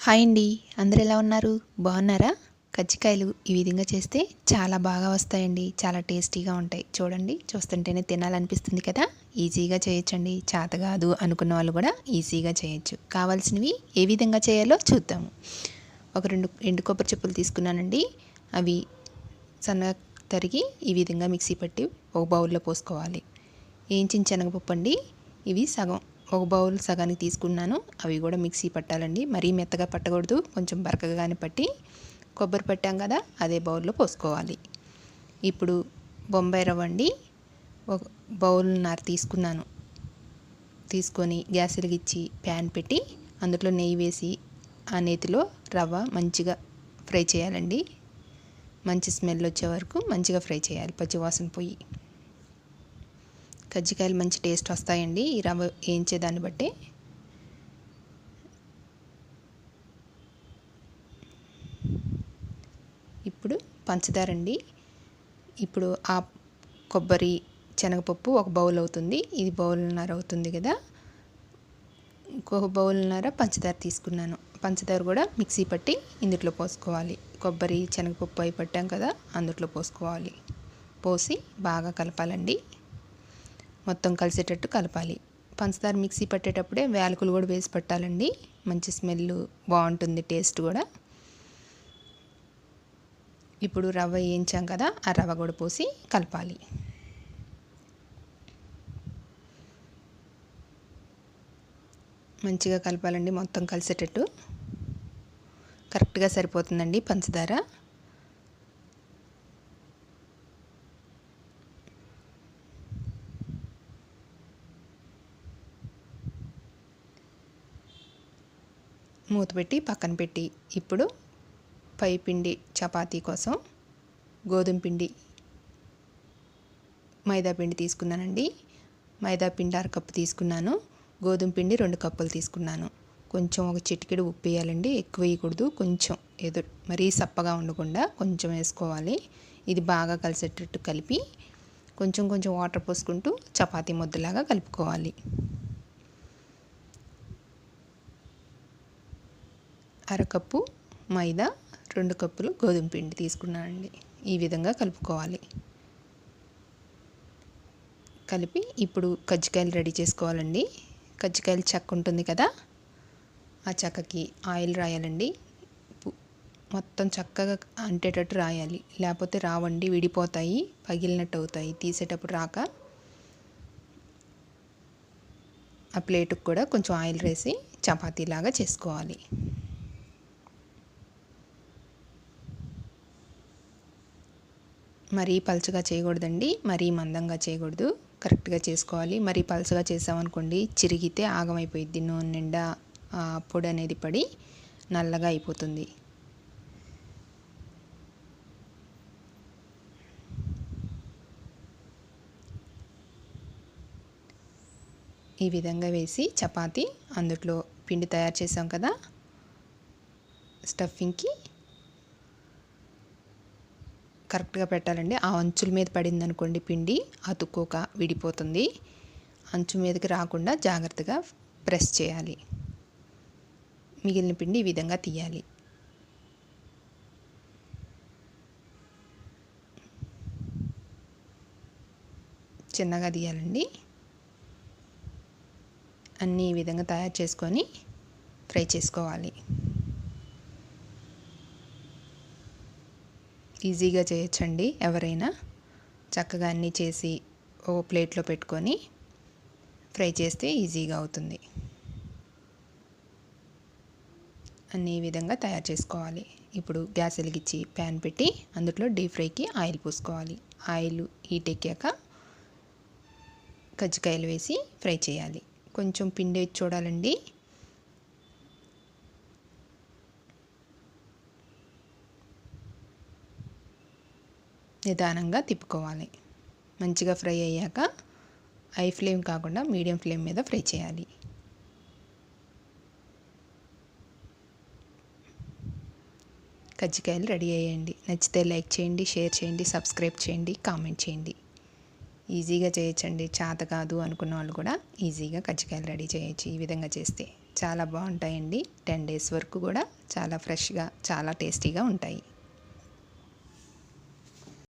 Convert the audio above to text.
Hi అండి. అందరు ఎలా ఉన్నారు? బాగున్నారా? కజ్జికాయలు ఈ విధంగా చేస్తే చాలా బాగా వస్తాయండి. చాలా టేస్టీగా ఉంటాయి. చూడండి చూస్తుంటేనే తినాలనిపిస్తుంది కదా? ఈజీగా చేయొచ్చండి. చేత కాదు అనుకున్న వాళ్ళు కూడా ఈజీగా చేయొచ్చు. కావాల్సినవి ఏ విధంగా చేయాలో చూద్దాము. ఒక రెండు ఎండు కొబ్బరి చెప్పులు తీసుకున్నానండి. అవి సన్నగా తరిగి ఈ విధంగా మిక్సీ పట్టి ఒక బౌల్లో పోసుకోవాలి. ఏంచిన శనగపప్పు అండి ఇవి సగం. ఒక బౌల్ సగానికి తీసుకున్నాను. అవి కూడా మిక్సీ పట్టాలండి. మరీ మెత్తగా పట్టకూడదు. కొంచెం బరకగానే పట్టి కొబ్బరి పట్టాం కదా అదే బౌల్లో పోసుకోవాలి. ఇప్పుడు బొంబాయి రవ్వ అండి. ఒక బౌల్న్నర తీసుకున్నాను. తీసుకొని గ్యాస్ వెలిగించి ప్యాన్ పెట్టి అందులో నెయ్యి వేసి ఆ నేతిలో రవ్వ మంచిగా ఫ్రై చేయాలండి. మంచి స్మెల్ వచ్చే వరకు మంచిగా ఫ్రై చేయాలి. పచ్చివాసన పోయి. కజ్జికాయలు మంచి టేస్ట్ వస్తాయండి. ఈ రవ్వ వేయించే దాన్ని బట్టి. ఇప్పుడు పంచదార అండి. ఇప్పుడు ఆ కొబ్బరి శనగపప్పు ఒక బౌల్ అవుతుంది. ఇది బౌల్న్నర అవుతుంది కదా. ఇంకొక బౌల్న్నర పంచదార తీసుకున్నాను. పంచదార కూడా మిక్సీ పట్టి ఇందులో పోసుకోవాలి. కొబ్బరి శనగపప్పు అయి పట్టాం కదా అందులో పోసుకోవాలి. పోసి బాగా కలపాలండి. మొత్తం కలిసేటట్టు కలపాలి. పంచదార మిక్సీ పట్టేటప్పుడే వేలకులు కూడా వేసి పట్టాలండి. మంచి స్మెల్ బాగుంటుంది టేస్ట్ కూడా. ఇప్పుడు రవ్వ వేయించాం కదా ఆ రవ్వ కూడా పోసి కలపాలి. మంచిగా కలపాలండి మొత్తం కలిసేటట్టు. కరెక్ట్గా సరిపోతుందండి పంచదార. మూత పెట్టి పక్కన పెట్టి ఇప్పుడు పై పిండి చపాతీ కోసం గోధుమ పిండి మైదా పిండి తీసుకున్నానండి. మైదా పిండి అరకప్పు తీసుకున్నాను. గోధుమ పిండి రెండు కప్పులు తీసుకున్నాను. కొంచెం ఒక చిటికెడు ఉప్పు వేయాలండి. ఎక్కువ వేయకూడదు. కొంచెం ఏదో మరీ సప్పగా ఉండకుండా కొంచెం వేసుకోవాలి. ఇది బాగా కలిసేటట్టు కలిపి కొంచెం కొంచెం వాటర్ పోసుకుంటూ చపాతీ ముద్దలాగా కలుపుకోవాలి. అరకప్పు మైదా రెండు కప్పులు గోధుమ పిండి తీసుకున్నానండి ఈ విధంగా కలుపుకోవాలి. కలిపి ఇప్పుడు కజ్జికాయలు రెడీ చేసుకోవాలండి. కజ్జికాయలు చెక్క ఉంటుంది కదా? ఆ చెక్కకి ఆయిల్ రాయాలండి. మొత్తం చక్కగా అంటేటట్టు రాయాలి. లేకపోతే రావండి విడిపోతాయి పగిలినట్టు అవుతాయి తీసేటప్పుడు రాక ఆ ప్లేటుకు కూడా కొంచెం ఆయిల్ వేసి చపాతీలాగా చేసుకోవాలి. మరీ పలుచగా చేయకూడదండి మరీ మందంగా చేయకూడదు. కరెక్ట్గా చేసుకోవాలి. మరీ పలుచగా చేసామనుకోండి చిరిగితే ఆగమైపోయిద్ది. నూనె నిండా పొడి అనేది పడి నల్లగా అయిపోతుంది. ఈ విధంగా వేసి చపాతి అందులో పిండి తయారు చేసాం కదా స్టఫింగ్కి కరెక్ట్గా పెట్టాలండి. ఆ అంచుల మీద పడింది అనుకోండి పిండి అతుక్కోక విడిపోతుంది. అంచు మీదకి రాకుండా జాగ్రత్తగా ప్రెస్ చేయాలి. మిగిలిన పిండి ఈ విధంగా తీయాలి. చిన్నగా తీయాలండి. అన్నీ ఈ విధంగా తయారు చేసుకొని ఫ్రై చేసుకోవాలి. ఈజీగా చేయొచ్చండి ఎవరైనా. చక్కగా అన్నీ చేసి ఓ ప్లేట్లో పెట్టుకొని ఫ్రై చేస్తే ఈజీగా అవుతుంది. అన్ని ఈ విధంగా తయారు చేసుకోవాలి. ఇప్పుడు గ్యాస్ వెలిగించి ప్యాన్ పెట్టి అందులో డీప్ ఫ్రైకి ఆయిల్ పోసుకోవాలి. ఆయిల్ హీట్ ఎక్కాక కజ్జికాయలు వేసి ఫ్రై చేయాలి. కొంచెం పిండి చూడాలండి. నిదానంగా తిప్పుకోవాలి. మంచిగా ఫ్రై అయ్యాక హై ఫ్లేమ్ కాకుండా మీడియం ఫ్లేమ్ మీద ఫ్రై చేయాలి. కజ్జికాయలు రెడీ అయ్యండి. నచ్చితే లైక్ చేయండి షేర్ చేయండి సబ్స్క్రైబ్ చేయండి కామెంట్ చేయండి. ఈజీగా చేయొచ్చండి. చేత కాదు అనుకున్న వాళ్ళు కూడా ఈజీగా కజ్జికాయలు రెడీ చేయొచ్చు ఈ విధంగా చేస్తే. చాలా బాగుంటాయండి. టెన్ డేస్ వరకు కూడా చాలా ఫ్రెష్గా చాలా టేస్టీగా ఉంటాయి.